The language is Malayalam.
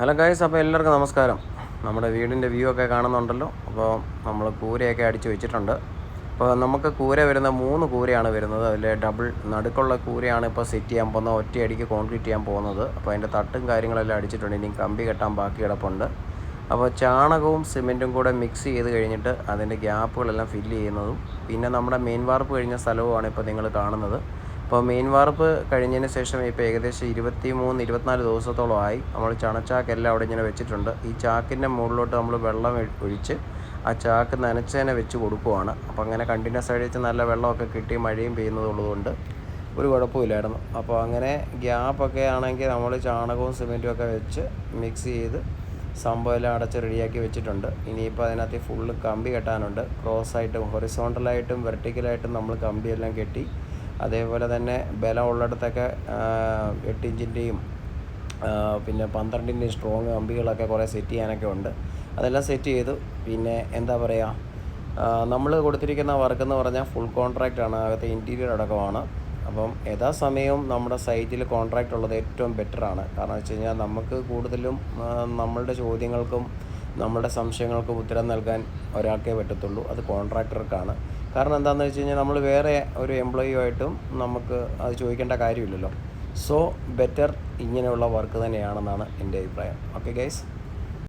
ഹലോ ഗൈസ് അപ്പോൾ എല്ലാവർക്കും നമസ്കാരം. നമ്മുടെ വീടിന്റെ വ്യൂ ഒക്കെ കാണുന്നുണ്ടല്ലോ. അപ്പോൾ നമ്മൾ കൂരയൊക്കെ അടിച്ചു വെച്ചിട്ടുണ്ട്. അപ്പോൾ നമുക്ക് കൂര വരുന്ന മൂന്ന് കൂരയാണ് വരുന്നത്. അതിൽ ഡബിൾ നടുക്കുള്ള കൂരയാണ് ഇപ്പോൾ സെറ്റ് ചെയ്യാൻ പോകുന്നത്. ഒറ്റയടിക്ക് കോൺക്രീറ്റ് ചെയ്യാൻ പോകുന്നത്. അപ്പോൾ അതിന്റെ തട്ടും കാര്യങ്ങളെല്ലാം അടിച്ചിട്ടുണ്ട്. ഇനി കമ്പി കെട്ടാൻ ബാക്കി കിടപ്പുണ്ട്. അപ്പോൾ ചാണകവും സിമെന്റും കൂടെ മിക്സ് ചെയ്ത് കഴിഞ്ഞിട്ട് അതിന്റെ ഗ്യാപ്പുകളെല്ലാം ഫില്ല് ചെയ്യുന്നതും പിന്നെ നമ്മുടെ മെയിൻ വാർപ്പ് കഴിഞ്ഞ സ്ഥലവുമാണ് ഇപ്പോൾ നിങ്ങൾ കാണുന്നത്. അപ്പോൾ മെയിൻ വാർപ്പ് കഴിഞ്ഞതിന് ശേഷം ഇപ്പോൾ ഏകദേശം ഇരുപത്തി മൂന്ന് ഇരുപത്തിനാല് ദിവസത്തോളം ആയി. നമ്മൾ ചണച്ചാക്കെല്ലാം അവിടെ ഇങ്ങനെ വെച്ചിട്ടുണ്ട്. ഈ ചാക്കിന്റെ മുകളിലോട്ട് നമ്മൾ വെള്ളം ഒഴിച്ച് ആ ചാക്ക് നനച്ചതിനെ വെച്ച് കൊടുക്കുവാണ്. അപ്പോൾ അങ്ങനെ കണ്ടിന്യൂസ് ആയിട്ട് നല്ല വെള്ളമൊക്കെ കിട്ടി മഴയും പെയ്യുന്നതുള്ളതുകൊണ്ട് ഒരു കുഴപ്പമില്ലായിരുന്നു. അപ്പോൾ അങ്ങനെ ഗ്യാപ്പൊക്കെ ആണെങ്കിൽ നമ്മൾ ചാണകവും സിമെന്റും ഒക്കെ വെച്ച് മിക്സ് ചെയ്ത് സംഭവം എല്ലാം അടച്ച് റെഡിയാക്കി വെച്ചിട്ടുണ്ട്. ഇനിയിപ്പോൾ അതിനകത്ത് ഫുള്ള് കമ്പി കെട്ടാനുണ്ട്. ക്രോസ് ആയിട്ടും ഹൊറിസോണ്ടലായിട്ടും വെർട്ടിക്കലായിട്ടും നമ്മൾ കമ്പിയെല്ലാം കെട്ടി അതേപോലെ തന്നെ ബലം ഉള്ളിടത്തൊക്കെ എട്ടിഞ്ചിന്റെയും പിന്നെ പന്ത്രണ്ടിന്റെയും സ്ട്രോങ് കമ്പികളൊക്കെ കുറേ സെറ്റ് ചെയ്യാനൊക്കെ ഉണ്ട്. അതെല്ലാം സെറ്റ് ചെയ്തു. പിന്നെ എന്താ പറയുക നമ്മൾ കൊടുത്തിരിക്കുന്ന വർക്ക് എന്ന് പറഞ്ഞാൽ ഫുൾ കോൺട്രാക്റ്റ് ആണ്. അകത്ത് ഇന്റീരിയർ അടക്കമാണ്. അപ്പം യഥാസമയവും നമ്മുടെ സൈറ്റിൽ കോൺട്രാക്റ്റ് ഉള്ളത് ഏറ്റവും ബെറ്ററാണ് കാരണം വെച്ച് കഴിഞ്ഞാൽ നമുക്ക് കൂടുതലും നമ്മളുടെ ചോദ്യങ്ങൾക്കും നമ്മുടെ സംശയങ്ങൾക്ക് ഉത്തരം നൽകാൻ ഒരാൾക്കേ പറ്റത്തുള്ളൂ. അത് കോൺട്രാക്ടർക്കാണ്. കാരണം എന്താണെന്ന് വെച്ച് കഴിഞ്ഞാൽ നമ്മൾ വേറെ ഒരു എംപ്ലോയിയുമായിട്ടും നമുക്ക് അത് ചോദിക്കേണ്ട കാര്യമില്ലല്ലോ. സോ ബെറ്റർ ഇങ്ങനെയുള്ള വർക്ക് തന്നെയാണെന്നാണ് എന്റെ അഭിപ്രായം. Okay guys?